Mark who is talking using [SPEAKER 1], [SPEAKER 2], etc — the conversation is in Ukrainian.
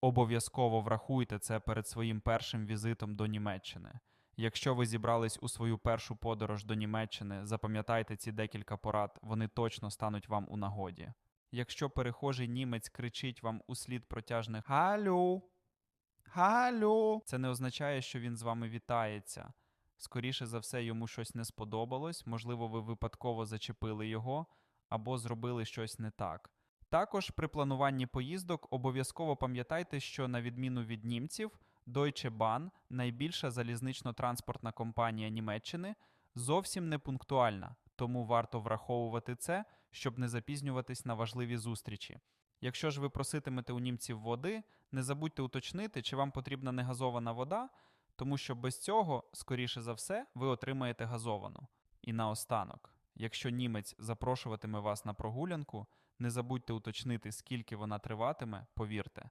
[SPEAKER 1] Обов'язково врахуйте це перед своїм першим візитом до Німеччини. Якщо ви зібрались у свою першу подорож до Німеччини, запам'ятайте ці декілька порад, вони точно стануть вам у нагоді. Якщо перехожий німець кричить вам у слід протяжних Галю, Галю, це не означає, що він з вами вітається. Скоріше за все, йому щось не сподобалось, можливо, ви випадково зачепили його або зробили щось не так. Також при плануванні поїздок обов'язково пам'ятайте, що на відміну від німців, Deutsche Bahn, найбільша залізнично-транспортна компанія Німеччини, зовсім не пунктуальна, тому варто враховувати це, щоб не запізнюватись на важливі зустрічі. Якщо ж ви проситимете у німців води, не забудьте уточнити, чи вам потрібна негазована вода, тому що без цього, скоріше за все, ви отримаєте газовану. І наостанок, якщо німець запрошуватиме вас на прогулянку, не забудьте уточнити, скільки вона триватиме, повірте,